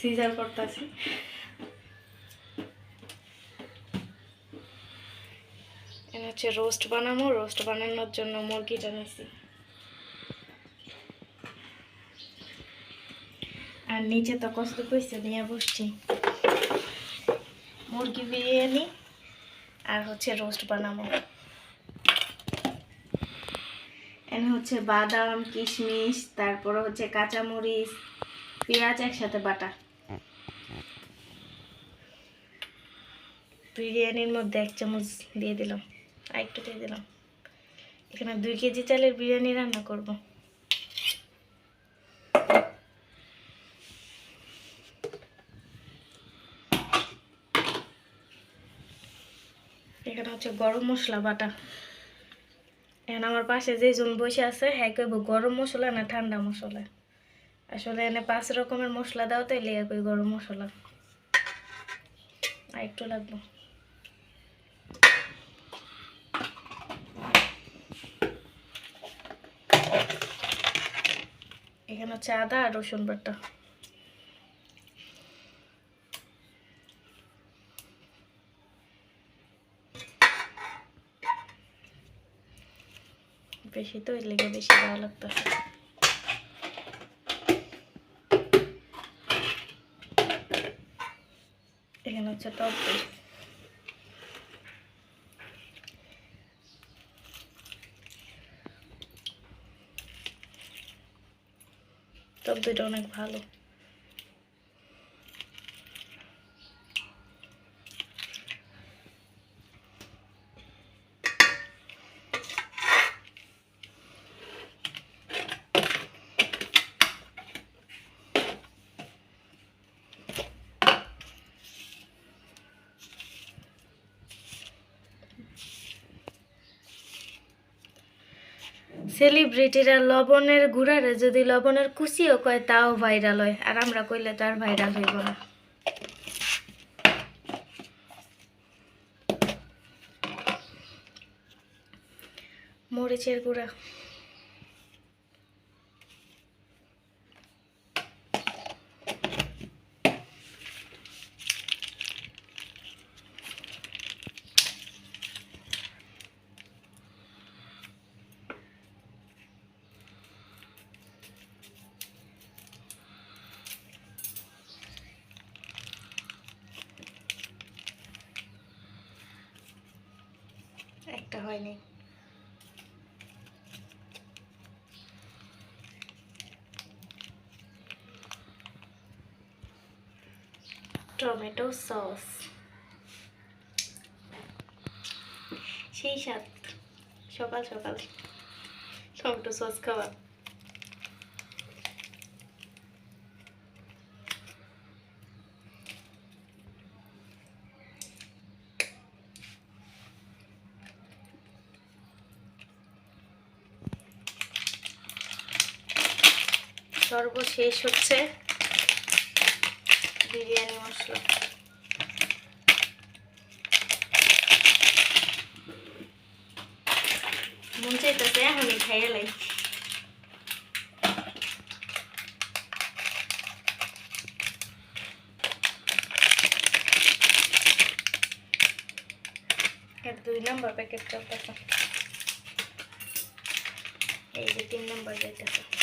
Caesar করতেছি। এখানে হচ্ছে রোস্ট বানাবো। রোস্ট বানানোর জন্য মুরগিটা নিছি আর নিচে তো কষ্ট কইছে নিয়ে বসছি। মুরগি বিরিয়ানি আর হচ্ছে রোস্ট বানাবো। এখানে হচ্ছে বাদাম, কিশমিশ, তারপরে হচ্ছে কাঁচামরিচ পেঁয়াজ একসাথে বাটা। বিরিয়ানির মধ্যে এক চামচ দিয়ে দিলাম আর একটু দিয়ে দিলাম। এখানে দুই কেজি চালের বিরিয়ানি রান্না করব। এখানে হচ্ছে গরম মশলা বাটা। এখন আমার পাশে যে জন বসে আছে হ্যাঁ কইব গরম মশলা না ঠান্ডা মশলা? আসলে এনে পাঁচ রকমের মশলা দাও তো লিয়া কই গরম মশলা। আর একটু লাগবে। এখানে হচ্ছে আদা আর রসুন বাটা। বেশি তো এর লেগে বেশি ভালো লাগতেছে এখানে হচ্ছে টপ টপ দইটা অনেক ভালো। সেলিব্রিটিরা লবণের গুড়ারে যদি লবণের কুচিও কয়, তাও ভাইরাল হয়। আর আমরা কইলে তো আর ভাইরাল হইব না। মরিচের গুঁড়া। একটা হয়নি। Tomato sauce. সেই সাত সকাল সকাল টমেটো সস খাওয়া। সর্বশেষ হচ্ছে বিরিয়ানি মশলা। মন চাইতেছে আমি খাইয়ে লাই। দুই নম্বর প্যাকেট চলতেছে। এই যে তিন নম্বর যাইতেছে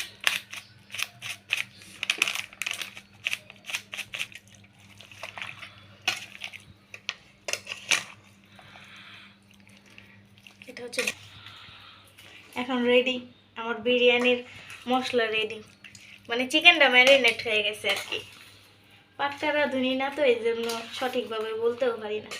এটা হচ্ছে এখন রেডি আমার বিরিয়ানির মশলা রেডি মানে চিকেনটা ম্যারিনেট হয়ে গেছে আর কি। পাটটা ধুনি না তো, এই জন্য সঠিকভাবে বলতেও পারি না।